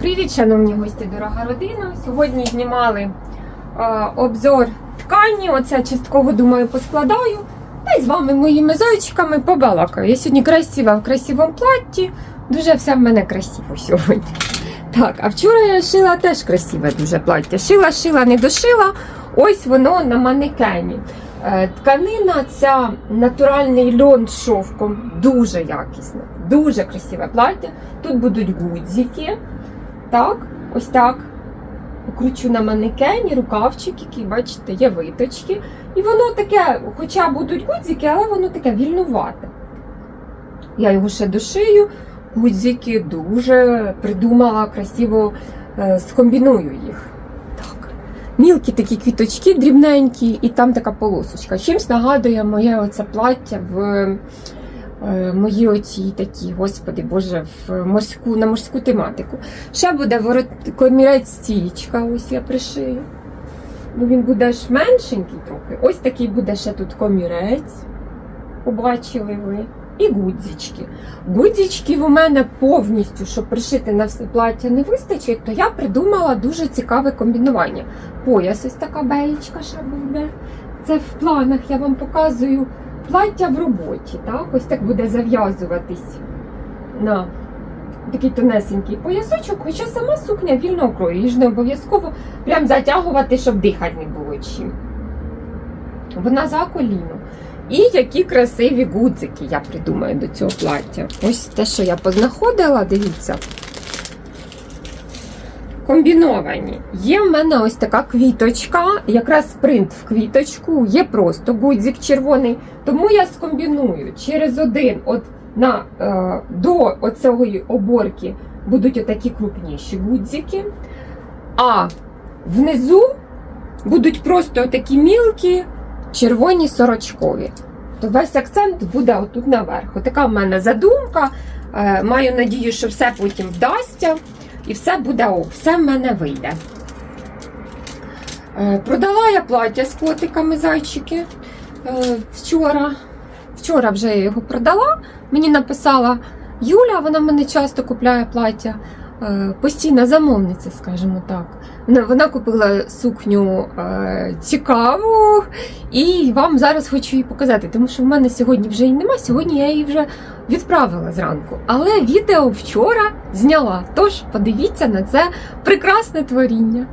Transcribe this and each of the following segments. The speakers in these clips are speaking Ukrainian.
Привіт, шановні гості, дорога родина. Сьогодні знімали е, обзор ткані. Оце частково думаю поскладаю. Та й з вами, моїми зайчиками, побалакаю. Я сьогодні красива в красивому платті. Дуже все в мене красиво сьогодні. Так, а вчора я шила теж красиве дуже плаття. Шила, шила, не дошила. Ось воно на манекені. Е, Тканина ця натуральний льон з шовком, дуже якісна, дуже красиве плаття. Тут будуть гудзики. Так, ось так. Покручу на манекені, рукавчик, який, бачите, є виточки. І воно таке, хоча будуть гудзики, але воно таке вільнувате. Я його ще дошию. Гудзики дуже придумала, красиво е, скомбіную їх. Так. Мілкі такі квіточки дрібненькі, і там така полосочка. Чимсь нагадує моє оце плаття в мої оці такі, господи Боже, в морську, на морську тематику. Ще буде ворот, комірець стічка, ось я пришию. Ну, він буде ж меншенький трохи. Ось такий буде ще тут комірець. Побачили ви. І гудзички. Гудзичків у мене повністю, щоб пришити на все плаття не вистачить, то я придумала дуже цікаве комбінування. Пояс ось така беєчка ще буде. Це в планах я вам показую плаття в роботі. Так? Ось так буде зав'язуватись на такий тонесенький поясочок, хоча сама сукня вільного крою. Її ж не обов'язково прям затягувати, щоб дихати не було чим. Вона за коліно. І які красиві гудзики я придумаю до цього плаття. Ось те, що я познаходила, дивіться. Комбіновані. Є в мене ось така квіточка, якраз принт в квіточку, є просто гудзик червоний. Тому я скомбіную через один от на, е, до оцього оборки будуть отакі крупніші гудзики. А внизу будуть просто такі мілкі червоні сорочкові. То весь акцент буде отут наверх. Така в мене задумка. Е, Маю надію, що все потім вдасться. І все буде ок, все в мене вийде. Е, Продала я плаття з котиками зайчики е, вчора. Вчора вже я його продала. Мені написала Юля, вона мене часто купляє плаття. Е, Постійна замовниця, скажімо так. Вона- купила сукню е, цікаву, і вам зараз хочу її показати, тому що в мене сьогодні вже її нема. Сьогодні я її вже відправила зранку. Але відео вчора зняла. Тож подивіться на це прекрасне творіння.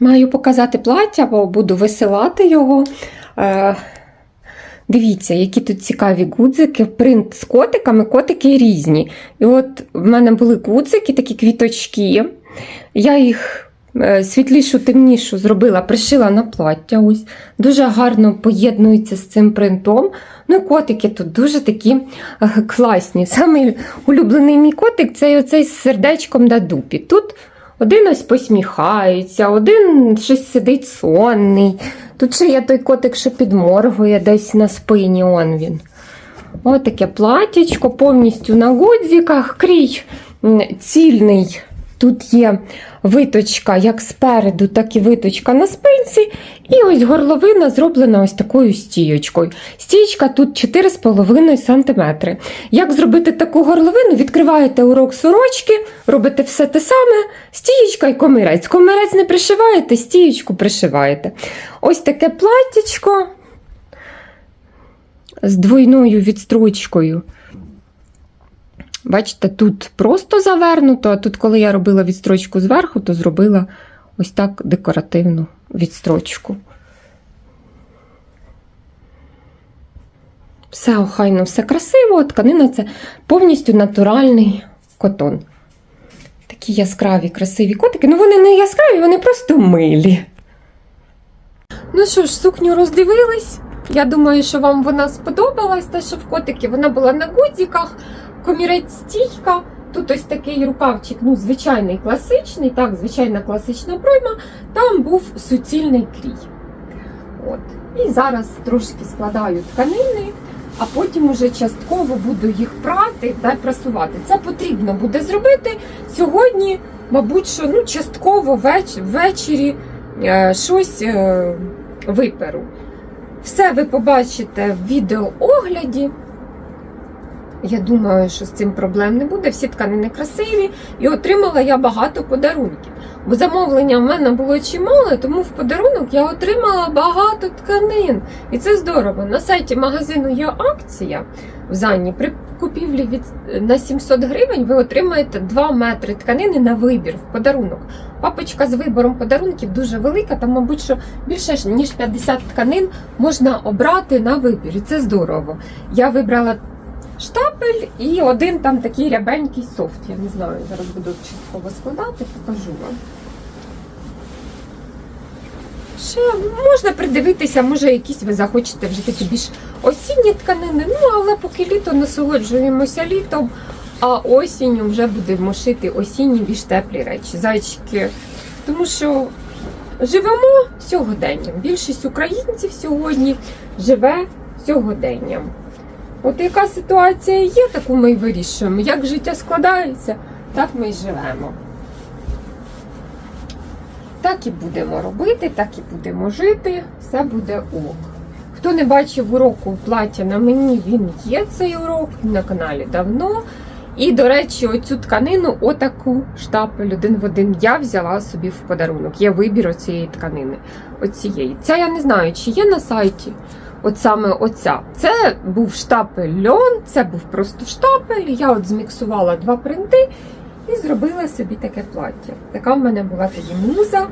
Маю показати плаття, бо буду висилати його. Дивіться, які тут цікаві гудзики. Принт з котиками, котики різні. І от в мене були гудзики, такі квіточки. Я їх е, світлішу, темнішу зробила, пришила на плаття. Ось. Дуже гарно поєднуються з цим принтом. Ну, і котики тут дуже такі е, класні. Самий улюблений мій котик це оцей з сердечком на дупі. Тут один ось посміхається, один щось сидить сонний. Тут ще є той котик, що підморгує десь на спині. Он він. Ось таке платічко, повністю на гудзиках, крій цільний. Тут є виточка як спереду, так і виточка на спинці. І ось горловина зроблена ось такою стієчкою. Стієчка тут 4,5 см. Як зробити таку горловину? Відкриваєте урок сорочки, робите все те саме, стієчка і комірець. Комірець не пришиваєте, стієчку пришиваєте. Ось таке платтячко з двойною відстрочкою. Бачите, тут просто завернуто, а тут, коли я робила відстрочку зверху, то зробила ось так декоративну відстрочку. Все охайно, все красиво, тканина це повністю натуральний котон. Такі яскраві, красиві котики. Ну, вони не яскраві, вони просто милі. Ну що ж, сукню роздивились. Я думаю, що вам вона сподобалась, те, що в котики вона була на гудзиках, комірець стійка. Тут ось такий рукавчик, ну, звичайний класичний, так, звичайна класична пройма. Там був суцільний крій. От. І зараз трошки складаю тканини, а потім уже частково буду їх прати та прасувати. Це потрібно буде зробити сьогодні, мабуть, що ну, частково веч- ввечері е, щось е, виперу. Все ви побачите в відеоогляді. Я думаю, що з цим проблем не буде. Всі тканини красиві, і отримала я багато подарунків. Бо замовлення в мене було чимало, тому в подарунок я отримала багато тканин. І це здорово. На сайті магазину є акція в Занні. При купівлі від на 700 гривень ви отримаєте 2 метри тканини на вибір в подарунок. Папочка з вибором подарунків дуже велика, там, мабуть, що більше ніж 50 тканин можна обрати на вибір. І це здорово. Я вибрала штапель і один там такий рябенький софт. Я не знаю, зараз буду частково складати, покажу вам. Ще можна придивитися, може якісь ви захочете вже такі більш осінні тканини. Ну, але поки літо насолоджуємося літом, а осінню вже будемо шити осінні більш теплі речі. Зайчики. Тому що живемо сьогоденням. Більшість українців сьогодні живе сьогоденням. От яка ситуація є, таку ми й вирішуємо. Як життя складається, так ми й живемо. Так і будемо робити, так і будемо жити, все буде ок. Хто не бачив уроку плаття на мені, він є цей урок на каналі давно. І, до речі, оцю тканину, отаку штапель один в один, я взяла собі в подарунок. Є вибір оцієї тканини. Оцієї. Ця я не знаю, чи є на сайті. От саме оця. Це був штапель льон, це був просто штапель. Я от зміксувала два принти і зробила собі таке плаття. Така в мене була тоді муза.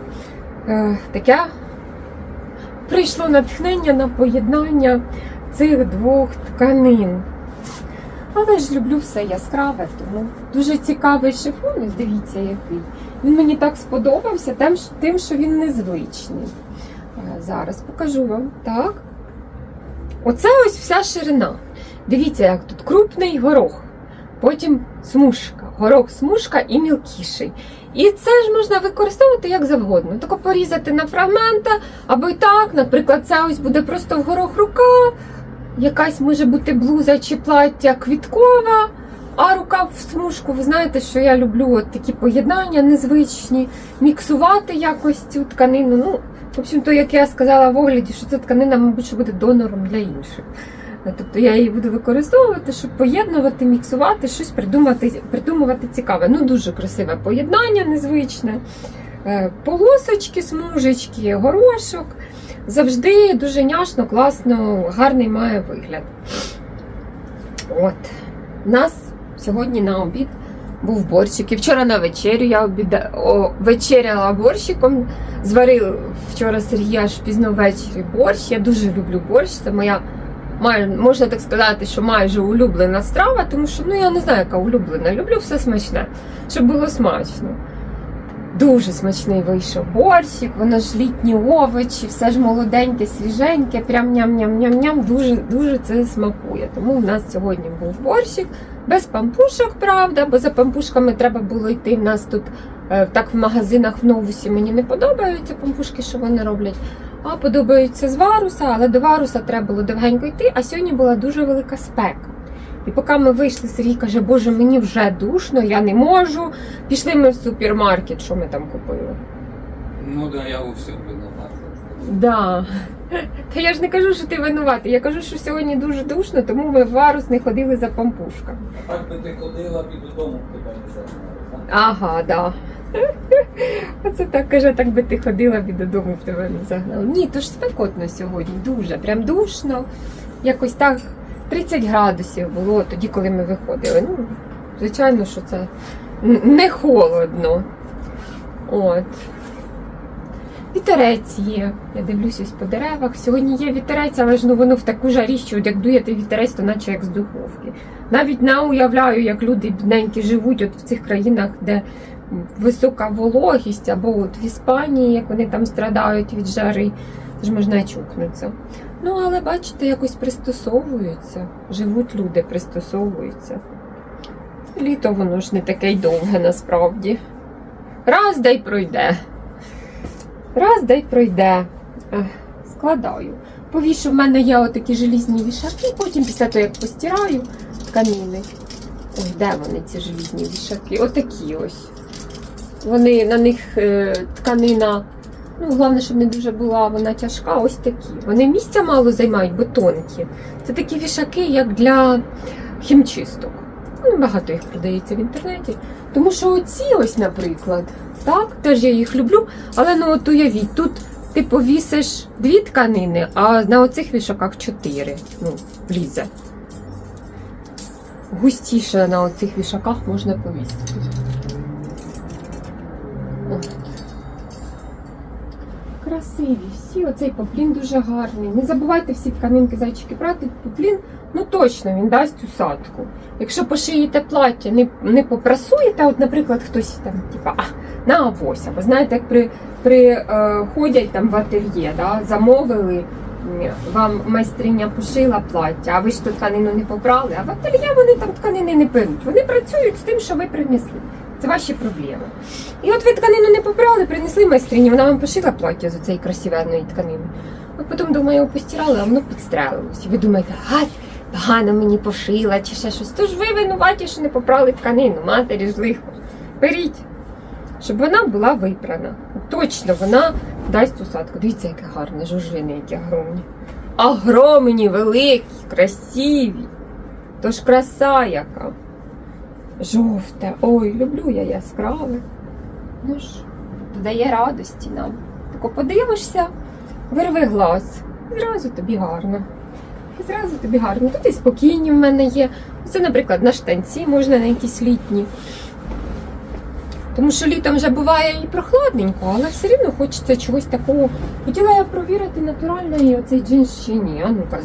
Е, таке прийшло натхнення на поєднання цих двох тканин. Але ж люблю все яскраве, тому дуже цікавий шифон. Дивіться, який. Він мені так сподобався, тим, що- він незвичний. Е, Зараз покажу вам. Так. Оце ось вся ширина. Дивіться, як тут крупний горох, потім смужка, горох, смужка і мілкіший. І це ж можна використовувати як завгодно. Тако порізати на фрагменти, або й так, наприклад, це ось буде просто в горох рука, якась може бути блуза чи плаття квіткова, а рука в смужку. Ви знаєте, що я люблю от такі поєднання незвичні, міксувати якось цю тканину. Ну, в общем, то, як я сказала в огляді, що ця тканина, мабуть, буде донором для інших. Тобто я її буду використовувати, щоб поєднувати, міксувати, щось придумати, придумувати цікаве. Ну, дуже красиве поєднання, незвичне. Е, Полосочки, смужечки, горошок. Завжди дуже няшно, класно, гарний має вигляд. От. Нас сьогодні на обід був борщик. І вчора на вечерю я обіда... О, вечеряла борщиком. Зварив вчора Сергій аж пізно ввечері борщ. Я дуже люблю борщ. Це моя можна так сказати, що майже улюблена страва, тому що ну я не знаю, яка улюблена. Люблю все смачне, щоб було смачно. Дуже смачний вийшов борщик, воно ж літні овочі, все ж молоденьке, свіженьке, прям ням-ням-ням-ням. Дуже дуже це смакує. Тому в нас сьогодні був борщик без пампушок, правда, бо за пампушками треба було йти. В нас тут е, так в магазинах в новусі мені не подобаються пампушки, що вони роблять. А подобаються з варуса, але до варуса треба було довгенько йти. А сьогодні була дуже велика спека. І поки ми вийшли, Сергій каже, Боже, мені вже душно, я не можу. Пішли ми в супермаркет, що ми там купили. Ну да, я у всьому виноват. Да. Та я ж не кажу, що ти винуватий. Я кажу, що сьогодні дуже душно, тому ми в варус не ходили за пампушками. А так би ти ходила і додому тебе не загнали. так? Ага, да. Оце так каже, так би ти ходила і додому в тебе не загнали. Ні, то ж спекотно сьогодні, дуже, прям душно. Якось так 30 градусів було тоді, коли ми виходили. Ну, звичайно, що це не холодно. От. Вітерець є. Я дивлюсь ось по деревах. Сьогодні є вітерець, але ж ну воно в таку жарі, що як дує той вітерець, то наче як з духовки. Навіть не уявляю, як люди бідненькі живуть от в цих країнах, де висока вологість, або от в Іспанії, як вони там страдають від жари. Це ж можна чукнутися. Ну, але бачите, якось пристосовуються. Живуть люди, пристосовуються. Літо воно ж не таке й довге насправді. Раз дай пройде. Раз дай пройде. Складаю. Повішу, в мене є отакі желізні вішаки, потім після того, як постираю тканини. Ой, де вони, ці желізні вішаки? Отакі ось. Вони на них е, тканина. Ну, головне, щоб не дуже була вона тяжка, ось такі. Вони місця мало займають, бо тонкі. Це такі вішаки, як для хімчисток. Ну, багато їх продається в інтернеті. Тому що оці ось, наприклад, так, теж я їх люблю, але ну от уявіть, тут ти повісиш дві тканини, а на оцих вішаках чотири. Ну, влізе. Густіше на оцих вішаках можна повісити. От. Красиві оцей поплін дуже гарний. Не забувайте всі тканинки зайчики брати. Поплін, ну точно він дасть усадку. Якщо пошиєте плаття, не, не попрасуєте, от, наприклад, хтось там, типа, а, на авось, або знаєте, як при, при е, ходять там в ательє, да, замовили, вам майстриня пошила плаття, а ви ж ту тканину не побрали, а в ательє вони там тканини не беруть. Вони працюють з тим, що ви принесли. Це ваші проблеми. І от ви тканину не побрали, принесли майстрині, вона вам пошила плаття з цієї красивенної тканини. От потім, думаю, постирали, а воно підстрелилось. І ви думаєте, а, погано мені пошила чи ще щось. Тож ви винуваті, що не попрали тканину, матері ж лихо. Беріть, щоб вона була випрана. Точно вона дасть усадку. Дивіться, яке гарне, жужжини, які огромні. Огромні, великі, красиві. Тож краса яка. Жовте. Ой, люблю я яскраве. Ну ж, додає радості нам. Тако подивишся, вирви глаз. Зразу тобі гарно. Зразу тобі гарно. Тут і спокійні в мене є. Це, наприклад, на штанці можна на якісь літні. Тому що літом вже буває і прохладненько, але все рівно хочеться чогось такого. Хотіла я провірити натуральний оцей джинс чи ні. А ну-ка.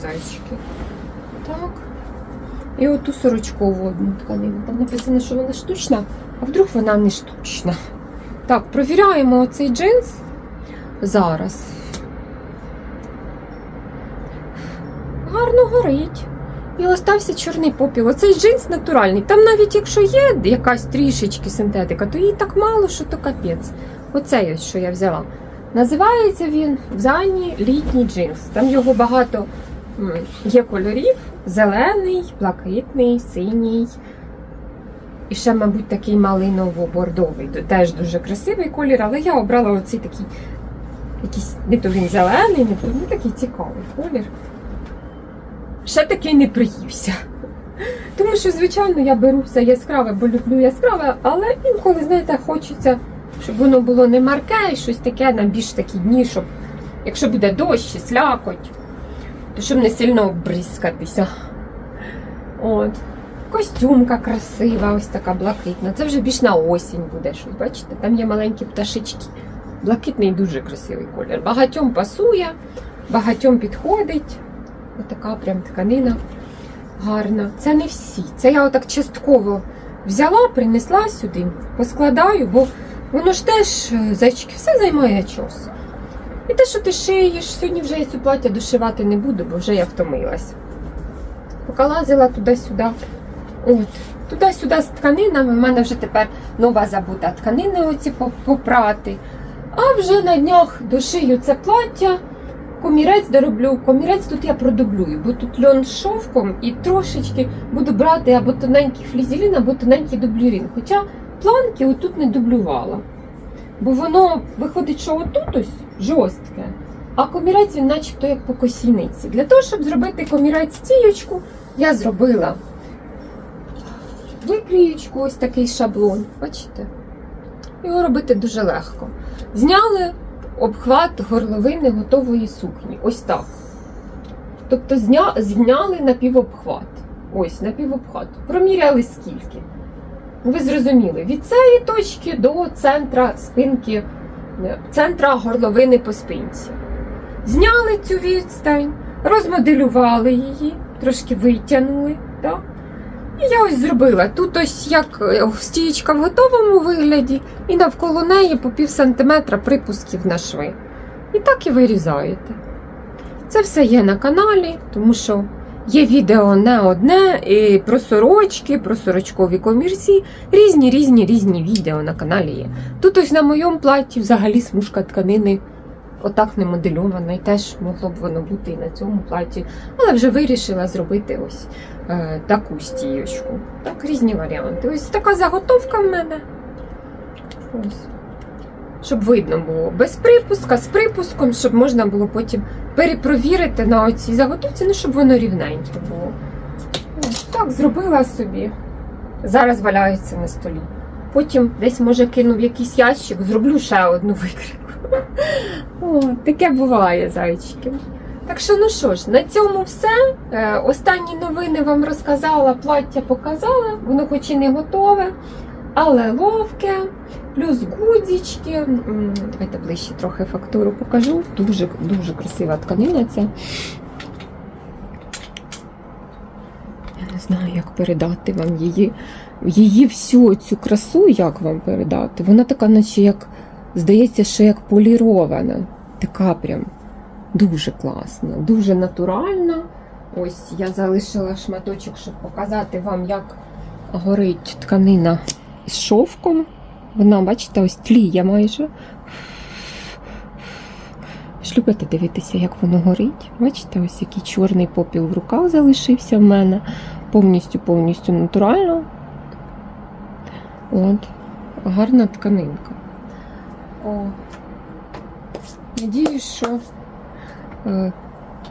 І оту сорочкову одну тканину. Там написано, що вона штучна, а вдруг вона не штучна. Так, провіряємо оцей джинс зараз. Гарно горить. І остався чорний попіл. Оцей джинс натуральний. Там навіть якщо є якась трішечки синтетика, то її так мало, що то капець. Оцей що я взяла. Називається він в Зані літній джинс. Там його багато є кольорів: зелений, блакитний, синій. І ще, мабуть, такий малиново-бордовий. Теж дуже красивий колір, але я обрала оцей такий якийсь не то він зелений, не то ну, такий цікавий колір. Ще такий не приївся. Тому що, звичайно, я беру все яскраве, бо люблю яскраве, але інколи, знаєте, хочеться, щоб воно було не марке і щось таке на більш такі дні, щоб якщо буде дощ слякоть, то щоб не сильно обризкатися. От. Костюмка красива, ось така блакитна. Це вже більш на осінь буде щось, бачите? Там є маленькі пташечки. Блакитний дуже красивий колір. Багатьом пасує, багатьом підходить. Отака прям тканина гарна. Це не всі. Це я отак частково взяла, принесла сюди, поскладаю, бо воно ж теж, е, зайчики, все займає час. І те, що ти шиєш, сьогодні вже я цю плаття дошивати не буду, бо вже я втомилась. Поки лазила туди-сюди. От, туди-сюди з тканинами. У мене вже тепер нова забута тканини оці попрати. А вже на днях дошию це плаття. Комірець дороблю. Комірець тут я продублюю, бо тут льон з шовком і трошечки буду брати або тоненький флізелін, або тоненький дублюрін. Хоча планки отут не дублювала. Бо воно виходить, що отут ось жорстке, а комірець він начебто як по косійниці. Для того, щоб зробити комірець стіючку, я зробила викріючку, ось такий шаблон. Бачите? Його робити дуже легко. Зняли обхват горловини готової сукні. Ось так. Тобто зня, зняли напівобхват. Ось, напівобхват. Проміряли скільки. Ви зрозуміли, від цієї точки до центра спинки, центра горловини по спинці. Зняли цю відстань, розмоделювали її, трошки витягнули. Так? І я ось зробила. Тут ось як е, стієчка в готовому вигляді, і навколо неї по пів сантиметра припусків на шви. І так і вирізаєте. Це все є на каналі, тому що є відео не одне і про сорочки, про сорочкові комірці. Різні, різні, різні відео на каналі є. Тут ось на моєму платі взагалі смужка тканини отак не модельована, і теж могло б воно бути і на цьому платі. Але вже вирішила зробити ось е, таку стіючку. Так, різні варіанти. Ось така заготовка в мене. Ось. Щоб видно було без припуска, з припуском, щоб можна було потім перепровірити на оцій заготовці, ну щоб воно рівненьке було. Так. зробила собі. Зараз валяється на столі. Потім десь, може, кину в якийсь ящик, зроблю ще одну викрійку. О, таке буває, зайчики. Так що, ну що ж, на цьому все. Е, останні новини вам розказала, плаття показала, воно хоч і не готове, але ловке, плюс гудзички. Давайте ближче трохи фактуру покажу. Дуже дуже красива тканина ця. Я не знаю, як передати вам її, її всю цю красу, як вам передати. Вона така, наче як, здається, що як полірована. Така прям дуже класна, дуже натуральна. Ось я залишила шматочок, щоб показати вам, як горить тканина з шовком. Вона, бачите, ось тліє майже. Ж любите дивитися, як воно горить. Бачите, ось який чорний попіл в руках залишився в мене. Повністю, повністю натурально. От. Гарна тканинка. О. Надіюсь, що е,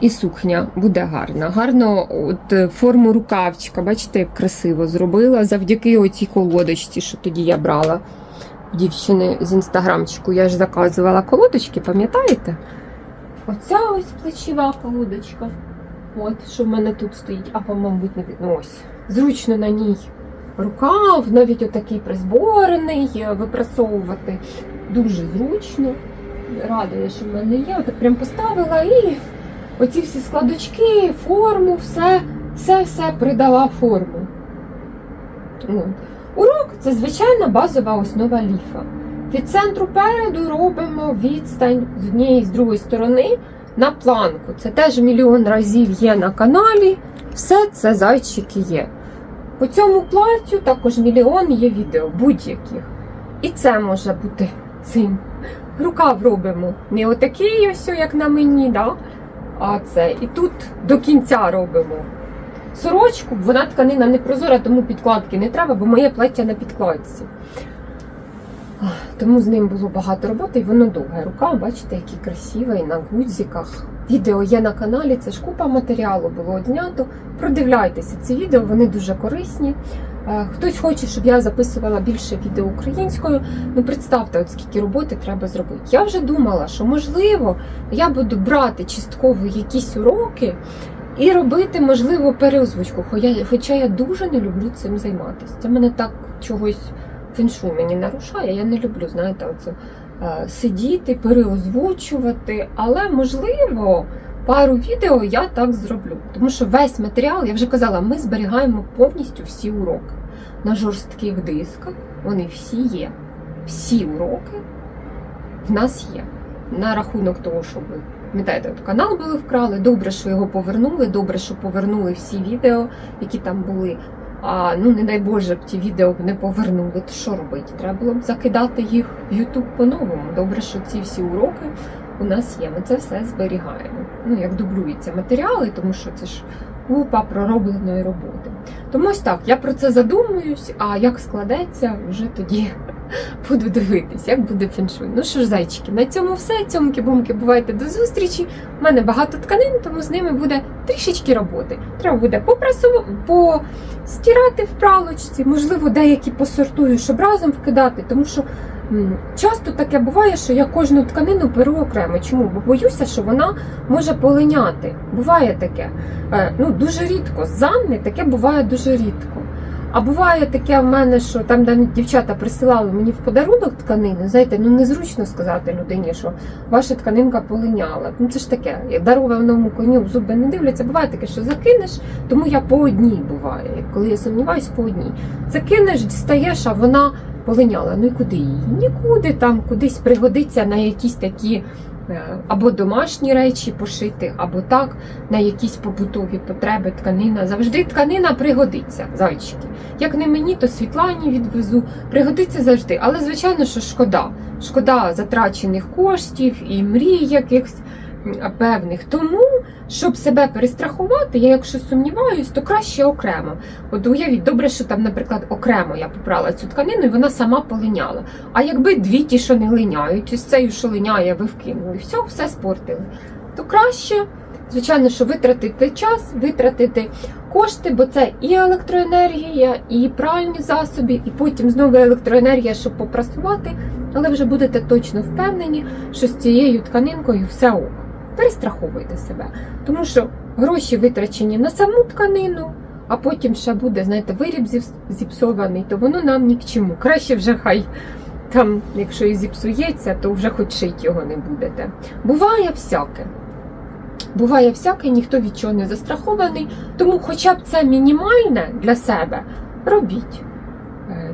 і сукня буде гарна. Гарно от, е, форму рукавчика, бачите, як красиво зробила завдяки оцій колодочці, що тоді я брала дівчини з інстаграмчику. Я ж заказувала колодочки, пам'ятаєте? Оця ось плечова колодочка. От, що в мене тут стоїть, а вам, мабуть, не видно. Ось. Зручно на ній рукав, навіть отакий призборений, е, випрасовувати. Дуже зручно. Радує, що в мене є. Отак прям поставила і оці всі складочки, форму, все, все, все придала форму. Урок це звичайна базова основа ліфа. Від центру переду робимо відстань з однієї і з другої сторони на планку. Це теж мільйон разів є на каналі. Все це зайчики є. По цьому платтю також мільйон є відео будь-яких. І це може бути цим. Рукав робимо. Не отакий ось, як на мені, да? А це. І тут до кінця робимо. Сорочку, вона тканина не прозора, тому підкладки не треба, бо моє плаття на підкладці. Тому з ним було багато роботи, і воно довге. Рука, бачите, який красивий на гудзиках. Відео є на каналі, це ж купа матеріалу було знято. Продивляйтеся ці відео, вони дуже корисні. Е, Хтось хоче, щоб я записувала більше відео українською. Ну представте, от скільки роботи треба зробити. Я вже думала, що можливо я буду брати частково якісь уроки і робити, можливо, переозвучку. Хоча я, дуже не люблю цим займатися. Це мене так чогось феншуй мені нарушає. Я не люблю, знаєте, оце е, сидіти, переозвучувати. Але можливо. Пару відео я так зроблю, тому що весь матеріал, я вже казала, ми зберігаємо повністю всі уроки на жорстких дисках. Вони всі є. Всі уроки в нас є. На рахунок того, що ви пам'ятаєте, канал були вкрали. Добре, що його повернули. Добре, що повернули всі відео, які там були. А ну не дай Боже, б ті відео б не повернули. То що робити? Треба було б закидати їх в YouTube по-новому. Добре, що ці всі уроки у нас є. Ми це все зберігаємо. Ну як дублюються матеріали, тому що це ж купа проробленої роботи. Тому ось так, я про це задумуюсь, а як складеться, вже тоді буду дивитись, як буде феншуй. Ну що ж, зайчики, на цьому все. Цьомки-бумки, бувайте до зустрічі. У мене багато тканин, тому з ними буде трішечки роботи. Треба буде попрасувати, постирати в пралочці, можливо, деякі посортую, щоб разом вкидати, тому що. Часто таке буває, що я кожну тканину беру окремо. Чому? Бо боюся, що вона може полиняти. Буває таке. Е, Ну, дуже рідко. З Анни таке буває дуже рідко. А буває таке в мене, що там де дівчата присилали мені в подарунок тканини, знаєте, ну незручно сказати людині, що ваша тканинка полиняла. Ну це ж таке, як коню в зуби не дивляться. Буває таке, що закинеш, тому я по одній буває. Коли я сумніваюсь, по одній. Закинеш, дістаєш, а вона полиняла. Ну і куди її? Нікуди там кудись пригодиться на якісь такі. е, Або домашні речі пошити, або так, на якісь побутові потреби тканина. Завжди тканина пригодиться, зайчики. Як не мені, то Світлані відвезу. Пригодиться завжди. Але, звичайно, що шкода. Шкода затрачених коштів і мрій якихось певних. Тому, щоб себе перестрахувати, я якщо сумніваюсь, то краще окремо. От уявіть, добре, що там, наприклад, окремо я попрала цю тканину і вона сама полиняла. А якби дві ті, що не линяють, ось цею, що линяє, ви вкинули, все, все спортили, то краще Звичайно, що витратити час, витратити кошти, бо це і електроенергія, і пральні засоби, і потім знову електроенергія, щоб попрасувати. Але вже будете точно впевнені, що з цією тканинкою все ок. Перестраховуйте себе. Тому що гроші витрачені на саму тканину, а потім ще буде, знаєте, виріб зіпсований, то воно нам ні к чому. Краще вже хай там, якщо і зіпсується, то вже хоч шить його не будете. Буває всяке. Буває всяке, ніхто від чого не застрахований, тому хоча б це мінімальне для себе робіть.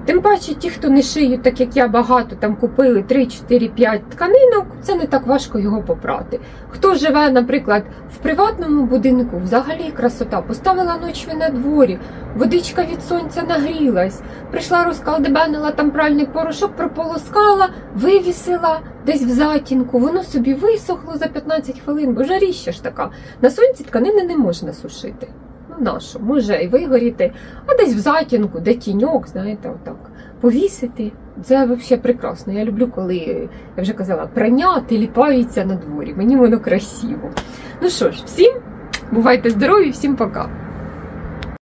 Тим паче, ті, хто не шиють, так як я багато там купили 3, 4, 5 тканинок, це не так важко його попрати. Хто живе, наприклад, в приватному будинку, взагалі красота, поставила ночви на дворі, водичка від сонця нагрілась, прийшла, розкалдебенила там пральний порошок, прополоскала, вивісила десь в затінку, воно собі висохло за 15 хвилин, бо жаріща ж така. На сонці тканини не можна сушити. Нащо? Може і вигоріти, а десь в затінку, де тіньок, знаєте, отак. Повісити. Це взагалі прекрасно. Я люблю, коли, я вже казала, прання тіліпаються на дворі. Мені воно красиво. Ну що ж, всім бувайте здорові, всім пока.